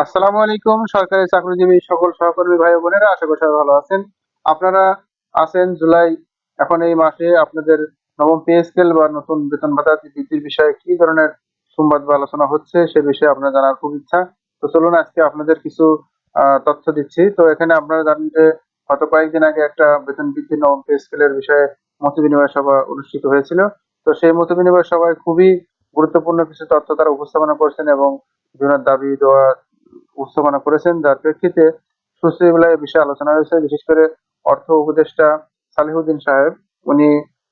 আসসালামু আলাইকুম, সরকারি চাকরিজীবী সকল সহকর্মী ভাই বোনেরা, আশা করি সবাই ভালো আছেন। আপনারা আছেন জুলাই, এখন এই মাসে আপনাদের নবম পে স্কেল বা নতুন বেতন ভাতা বৃদ্ধির বিষয়ে কি ধরনের সংবাদ বা আলোচনা হচ্ছে সে বিষয়ে আপনার জানার খুব ইচ্ছা। তো চলুন আজকে আপনাদের কিছু তথ্য দিচ্ছি। তো এখানে আপনারা জানেন যে গত কয়েকদিন আগে একটা বেতন বৃদ্ধি নবম পে স্কেলের বিষয়ে মত বিনিময় সভা অনুষ্ঠিত হয়েছিল। তো সেই মত বিনিময় সভায় খুবই গুরুত্বপূর্ণ কিছু তথ্য তারা উপস্থাপনা করছেন এবং বিভিন্ন দাবি দেওয়া উপস্থাপনা করেছেন। যার প্রেক্ষিতে সচিবালয়ে বিষয়ে আলোচনা হয়েছে। বিশেষ করে অর্থ উপদেষ্টা সালিহুদ্দিন সাহেব, উনি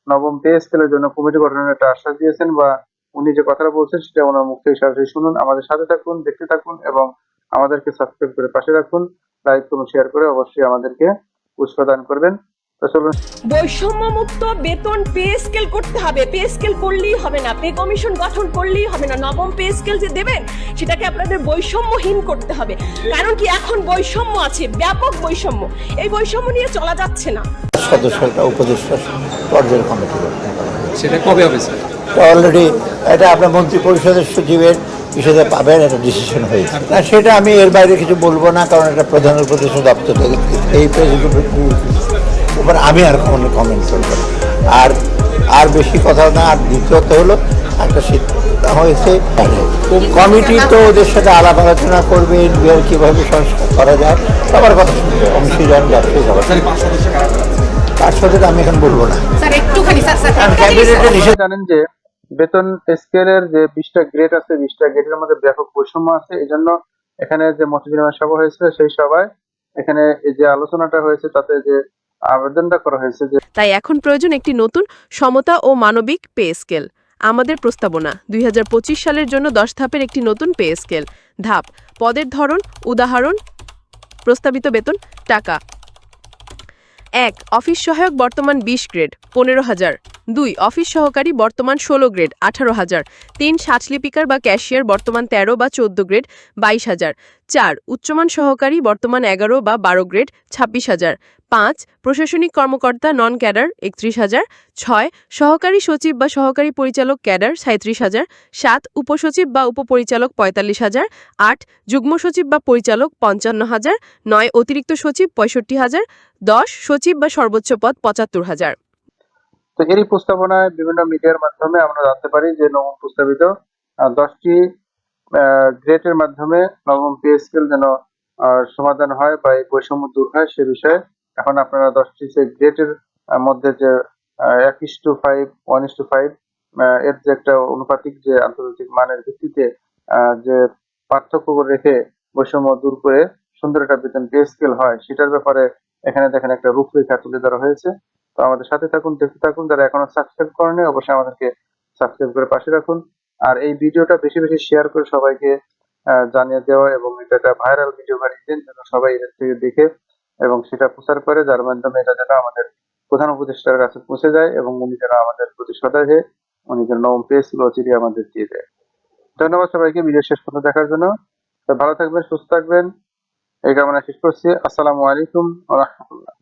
নবম পে স্কেলের জন্য কমিটি গঠনের একটা আশ্বাস দিয়েছেন বা উনি যে কথাটা বলছেন সেটা ওনার মুখ থেকে সরাসরি শুনুন। আমাদের সাথে থাকুন, দেখতে থাকুন এবং আমাদেরকে সাবস্ক্রাইব করে পাশে রাখুন। লাইক কমেন্ট শেয়ার করে অবশ্যই আমাদেরকে উৎসাহ দান করবেন। বৈষম্যমুক্ত বেতন পে স্কেল করতে হবে। পে স্কেল করলেই হবে না। পে কমিশন গঠন করলেই হবে না। নবম পে স্কেল যে দেবেন সেটাকে আপনাদের বৈষম্যহীন করতে হবে। কারণ কি এখন বৈষম্য আছে ব্যাপক বৈষম্য। এই বৈষম্য নিয়ে চলা যাচ্ছে না। সদস্যরা উপদেষ্টা পর্যায়ের কমিটি। সেটা কবে হবে স্যার? অলরেডি এটা আপনার মন্ত্রী পরিষদের সচিবের বিষয়ে পাবেন একটা ডিসিশন হয়েছে না সেটা আমি এর বাইরে কিছু বলব না কারণ এটা প্রধান উপদেষ্টা দপ্তর থেকে এই উপর আমি আর কোনো কমেন্ট করব আর আর বেশি কথা না আর দ্বিতীয়ত হলো একটা সিদ্ধান্ত হয়েছে কমিটি তো ওদের সাথে আলাপ আলোচনা করবে এনবিআর কীভাবে সংস্কার করা যায় সবার কথা শুনবে অংশীদার ব্যবসায়ী সবার? তার সাথে তো আমি এখন বলব না। জানেন যে বেতন স্কেলের যে বিশটা গ্রেড আছে বিশটা গ্রেডের মধ্যে ব্যাপক বৈষম্য আছে এই জন্য এখানে যে মত বিনিময় সভা হয়েছিল সেই সভায় এখানে এই যে আলোচনাটা হয়েছে তাতে যে আবেদনটা করা হয়েছে যে তাই এখন প্রয়োজন একটি নতুন সমতা ও মানবিক পে স্কেল। আমাদের প্রস্তাবনা, দুই হাজার পঁচিশ সালের জন্য দশ ধাপের একটি নতুন পে স্কেল। ধাপ, পদের ধরন, উদাহরণ, প্রস্তাবিত বেতন, টাকা। এক, অফিস সহায়ক বর্তমান বিশ গ্রেড, পনেরো হাজার। দুই, অফিস সহকারী বর্তমান ষোলো গ্রেড, আঠারো হাজার। তিন সাজলিপিকার বা ক্যাশিয়ার বর্তমান তেরো বা চোদ্দ গ্রেড, বাইশ হাজার। চার, উচ্চমান সহকারী, বর্তমান এগারো বা বারো গ্রেড, ছাব্বিশ হাজার। পাঁচ, প্রশাসনিক কর্মকর্তা, নন ক্যাডার, একত্রিশ হাজার। ছয়, সহকারী সচিব বা সহকারী পরিচালক ক্যাডার সাঁত্রিশ হাজার। সাত, উপসচিব বা উপপরিচালক পঁয়তাল্লিশ হাজার। আট, যুগ্ম সচিব বা পরিচালক পঞ্চান্ন হাজার। নয়, অতিরিক্ত সচিব পঁয়ষট্টি হাজার। দশ, সচিব বা সর্বোচ্চ পদ পঁচাত্তর হাজার। তো এরই প্রস্তাবনায় বিভিন্ন মিডিয়ার মাধ্যমে আমরা জানতে পারি যে নবম প্রস্তাবিত দশটি গ্রেটের মাধ্যমে নবম পে স্কেল যেন সমাধান হয় বা এই বৈষম্য দূর হয় সে বিষয়ে এখন আপনারা দশটি যে গ্রেটের মধ্যে যে এক is two five one is two five এর যে একটা অনুপাতিক যে আন্তর্জাতিক মানের ভিত্তিতে যে পার্থক্য করে রেখে বৈষম্য দূর করে সুন্দর একটা বেতন পে স্কেল হয়, সেটার ব্যাপারে এখানে দেখেন একটা রূপরেখা তুলে ধরা হয়েছে। তো আমাদের সাথে থাকুন, দেখতে থাকুন, যারা এখনও সাবস্ক্রাইব করেনি অবশ্যই আমাদেরকে সাবস্ক্রাইব করে পাশে রাখুন। আর এই ভিডিওটা বেশি বেশি শেয়ার করে সবাইকে জানিয়ে দেওয়া এবং এটা একটা ভাইরাল ভিডিও বানিয়ে দিন, যেন সবাই এর থেকে দেখে এবং সেটা প্রচার করে, যার মাধ্যমে এটা যেন আমাদের প্রধান উপদেষ্টার কাছে পৌঁছে যায় এবং উনি যেন আমাদের প্রতি সদয় হয়ে উনি যেন নবম পেস চিঠি আমাদের দিয়ে দেয়। ধন্যবাদ সবাইকে ভিডিও শেষ পর্যন্ত দেখার জন্য। ভালো থাকবেন, সুস্থ থাকবেন। এই কামনা শেষ করছি। আসসালামু আলাইকুম রাহমাতুল্লাহ।